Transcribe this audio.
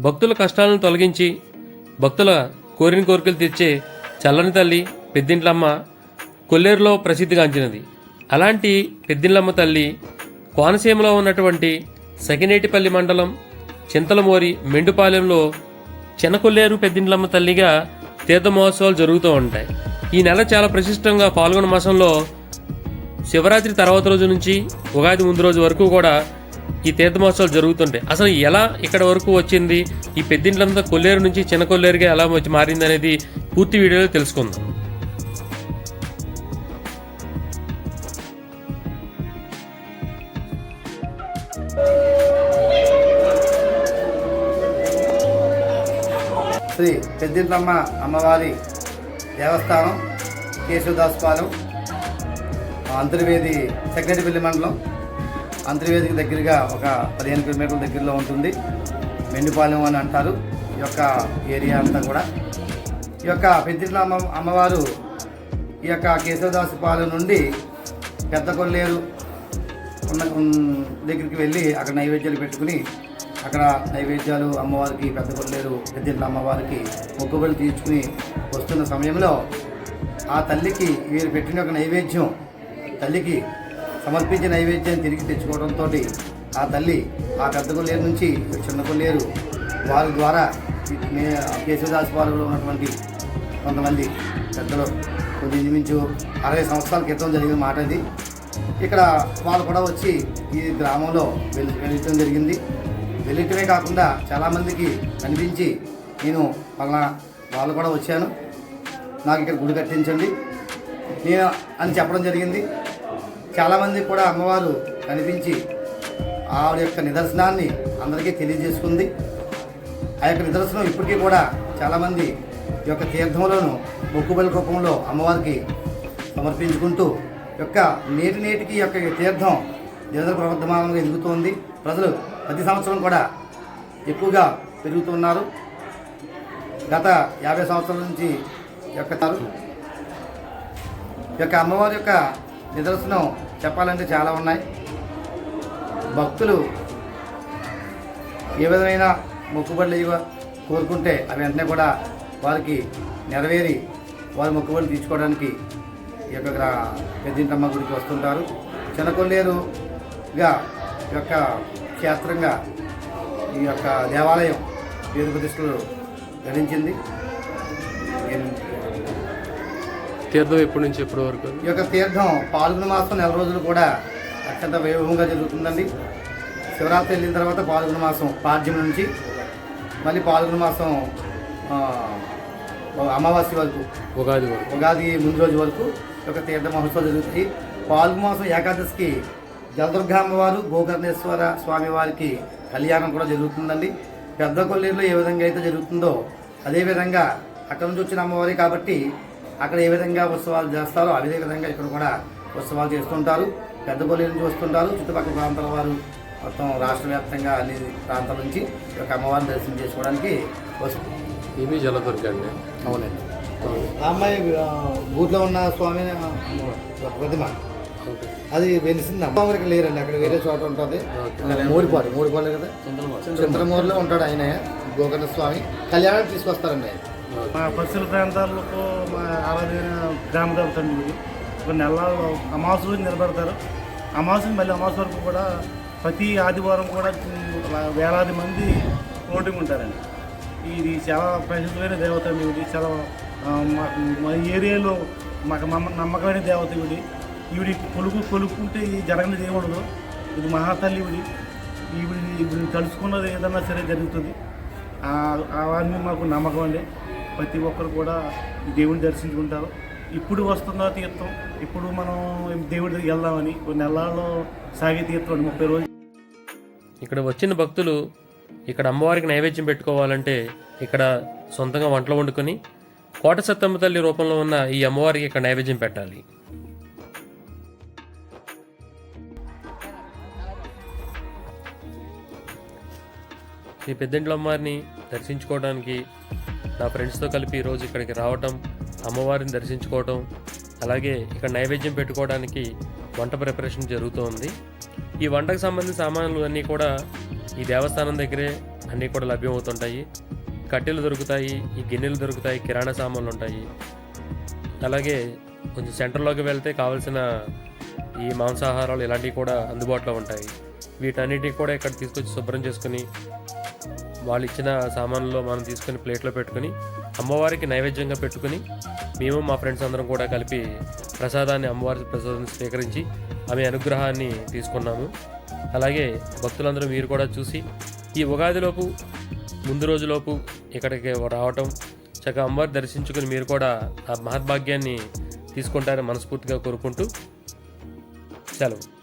భక్తుల కష్టాలను తొలగించి భక్తుల కోరిన కోరికలు తెచ్చే చల్లని తల్లి పెద్దింట్లమ్మ కొల్లేరులో ప్రసిద్ధిగాంచినది అలాంటి పెద్దింట్లమ్మ తల్లి కోనసీమలో ఉన్నటువంటి సకినేటిపల్లి మండలం చింతలమోరి మెండుపాలెంలో చిన్నకొల్లేరు పెద్దింట్లమ్మ తల్లిగా తీర్థ మహోత్సవాలు జరుగుతూ ఉంటాయి. ఈ నెల చాలా ప్రశిష్టంగా పాల్గొన మాసంలో శివరాత్రి తర్వాత రోజు నుంచి ఉగాది ముందు రోజు వరకు కూడా ఈ తీర్థ మహోత్సవాలు జరుగుతుంటాయి. అసలు ఎలా ఇక్కడ వరకు వచ్చింది? ఈ పెద్దింట్లంతా కొల్లేరు నుంచి చిన్న కొల్లేరుగా ఎలా వచ్చి మారింది అనేది పూర్తి వీడియోలో తెలుసుకుందాం. శ్రీ పెద్దింట్లమ్మ అమ్మవారి దేవస్థానం కేశవదాస్పాలెం అంతర్వేది సెక్రటరీపల్లి మండలం. అంతర్వేదిక దగ్గరగా ఒక పదిహేను కిలోమీటర్ల దగ్గరలో ఉంటుంది. మెండిపాలెం అని అంటారు. ఈ యొక్క ఏరియా అంతా కూడా. ఈ యొక్క పెద్దింట్లమ్మ అమ్మవారు ఈ యొక్క కేశవదాసుపాలెం నుండి పెద్ద కొల్లేరు ఉన్న దగ్గరికి వెళ్ళి అక్కడ నైవేద్యాలు పెట్టుకుని అక్కడ నైవేద్యాలు అమ్మవారికి పెద్ద కొల్లేరు పెద్దింట్ల అమ్మవారికి మొక్కుబడి తీర్చుకుని వస్తున్న సమయంలో ఆ తల్లికి వీరు పెట్టిన ఒక నైవేద్యం తల్లికి సమర్పించిన నైవేద్యం తిరిగి తెచ్చుకోవడంతో ఆ తల్లి ఆ పెద్ద కొల్లేరు నుంచి చిన్న కొల్లేరు వారి ద్వారా మే- కేశవదాస్ వారిలో ఉన్నటువంటి కొంతమంది పెద్దలు కొంచెం ఇంచుమించు అరవై సంవత్సరాల క్రితం జరిగిన మాట ఇది ఇక్కడ వాళ్ళు కూడా వచ్చి ఈ గ్రామంలో వెళ్ళి వెళ్ళటం జరిగింది. వెళ్ళటమే కాకుండా చాలామందికి కనిపించి నేను పలానా వాళ్ళు కూడా వచ్చాను. నాకు ఇక్కడ గుడి కట్టించండి. నేను అని చెప్పడం జరిగింది. చాలామంది కూడా అమ్మవారు కనిపించి ఆవిడ యొక్క నిదర్శనాన్ని అందరికీ తెలియజేసుకుంది. ఆ యొక్క నిదర్శనం ఇప్పటికీ కూడా చాలామంది ఈ యొక్క తీర్థంలోను మొక్కుబలి రూపంలో అమ్మవారికి సమర్పించుకుంటూ యొక్క నేటి నేటికి యొక్క తీర్థం నిరంతర ప్రవర్ధమానంగా ఎదుగుతోంది. ప్రజలు ప్రతి సంవత్సరం కూడా ఎక్కువగా పెరుగుతున్నారు. గత యాభై సంవత్సరాల నుంచి యొక్క ఈ యొక్క అమ్మవారి యొక్క నిదర్శనం చెప్పాలంటే చాలా ఉన్నాయి. భక్తులు ఏ విధమైన మొక్కుబడులు ఇవ్వ కోరుకుంటే అవి వెంటనే కూడా వారికి నెరవేరి వారి మొక్కుబడులు తీర్చుకోవడానికి ఈ యొక్క పెద్దింటమ్మ గుడికి వస్తుంటారు. చిన్నకొల్లేరుగా ఈ యొక్క క్షేత్రంగా ఈ యొక్క దేవాలయం పేరు ప్రతిష్టలు గడించింది. తీర్థం ఎప్పటి నుంచి ఎప్పటి వరకు? ఈ యొక్క తీర్థం పాల్గొన మాసం నెల రోజులు కూడా అత్యంత వైభవంగా జరుగుతుందండి. శివరాత్రి వెళ్ళిన తర్వాత పాల్గొన మాసం పాడ్యం నుంచి మళ్ళీ పాల్గొన మాసం అమావాస్య వరకు ఉగాది వరకు. ఉగాది ముందు రోజు వరకు యొక్క తీర్థ మహోత్సవాలు జరుగుతాయి. పాల్గొన మాసం ఏకాదశికి జలదుర్గా అమ్మవారు గోకర్ణేశ్వర స్వామి వారికి కళ్యాణం కూడా జరుగుతుందండి. పెద్ద కొల్లేరులో ఏ విధంగా అయితే జరుగుతుందో అదేవిధంగా అక్కడ నుంచి వచ్చిన అమ్మవారి కాబట్టి అక్కడ ఏ విధంగా ఉత్సవాలు చేస్తారో అదే విధంగా ఇక్కడ కూడా ఉత్సవాలు చేస్తుంటారు. పెద్ద కొల్లేరు నుంచి వస్తుంటారు. చుట్టుపక్కల ప్రాంతాల వారు మొత్తం రాష్ట్ర వ్యాప్తంగా అన్ని ప్రాంతాల నుంచి యొక్క అమ్మవారిని దర్శనం చేసుకోవడానికి వస్తుంది ఇవి జలదుర్గ అండి అవునండి. ఆ. అమ్మాయి ఊర్లో ఉన్న స్వామి ప్రతిమ. అది వెలిసింది అమ్మవారికి లేరండి అక్కడ వేరే చోట ఉంటుంది. మూడిపాడు మూడిపాడు కదా. చంద్రమూరులో ఉంటాడు ఆయన గోకర్ణ స్వామి. కళ్యాణానికి తీసుకొస్తారండి ఆయన. మా పశ్చిమ ప్రాంతాలకు మా ఆరాధన గ్రామ దేవత అండి కొన్ని నెలల్లో అమావాస్య నిలబెడతారు. అమాసు మళ్ళీ అమాసు వరకు కూడా ప్రతి ఆదివారం కూడా వేలాది మంది ఓటింగ్ ఉంటారండి. ఇది చాలా ప్రసిద్ధమైన దేవత అండి ఇది చాలా మా ఏరియాలో మాకు నమ్మకమైన దేవత ఇవిడి ఈవిడి కొలుకు కొలుక్కుంటే ఇది జరగనిది ఏముండదు ఇది మహాతల్లి ఇవిడి ఈవిడి ఈవిడిని తలుచుకున్నది ఏదన్నా సరే జరుగుతుంది. ఆ- అవన్నీ మాకు నమ్మకం అండి. ప్రతి ఒక్కరు కూడా దేవుని దేవుడిని దర్శించుకుంటారు. ఇప్పుడు వస్తుందా తీర్థం ఇప్పుడు మనం దేవుడి దగ్గరికి వెళ్దామని కొన్ని నెలల్లో సాగే తీర్థం అండి ముప్పై రోజులు. ఇక్కడ వచ్చిన భక్తులు ఇక్కడ అమ్మవారికి నైవేద్యం పెట్టుకోవాలంటే ఇక్కడ సొంతంగా వంటలు వండుకొని కోట సత్తమ్మ తల్లి రూపంలో ఉన్న ఈ అమ్మవారికి ఇక్కడ నైవేద్యం పెట్టాలి. ఈ పెద్దంట్ల అమ్మవారిని దర్శించుకోవడానికి నా ఫ్రెండ్స్తో కలిపి ఈరోజు ఇక్కడికి రావటం అమ్మవారిని దర్శించుకోవటం అలాగే ఇక్కడ నైవేద్యం పెట్టుకోవడానికి వంట ప్రిపరేషన్ జరుగుతూ ఉంది ఈ వంటకు సంబంధించిన సామాన్లు అన్నీ కూడా ఈ దేవస్థానం దగ్గరే అన్నీ కూడా లభ్యమవుతుంటాయి. కట్టెలు దొరుకుతాయి ఈ గిన్నెలు దొరుకుతాయి కిరాణా సామాన్లు ఉంటాయి. అలాగే కొంచెం సెంటర్లోకి వెళ్తే కావాల్సిన ఈ మాంసాహారాలు ఇలాంటివి కూడా అందుబాటులో ఉంటాయి. వీటన్నిటిని కూడా ఇక్కడ తీసుకొచ్చి శుభ్రం చేసుకుని వాళ్ళు ఇచ్చిన సామాన్లో మనం తీసుకొని ప్లేట్లో పెట్టుకుని అమ్మవారికి నైవేద్యంగా పెట్టుకుని మేము మా ఫ్రెండ్స్ అందరం కూడా కలిపి ప్రసాదాన్ని అమ్మవారి ప్రసాదాన్ని స్వీకరించి ఆమె అనుగ్రహాన్ని తీసుకున్నాము. అలాగే భక్తులందరూ మీరు కూడా చూసి ఈ ఉగాదిలోపు ముందు రోజులోపు ఇక్కడికి రావటం చక్కగా అమ్మవారి దర్శించుకుని మీరు కూడా ఆ మహద్భాగ్యాన్ని తీసుకుంటారని మనస్ఫూర్తిగా కోరుకుంటూ సెలవు.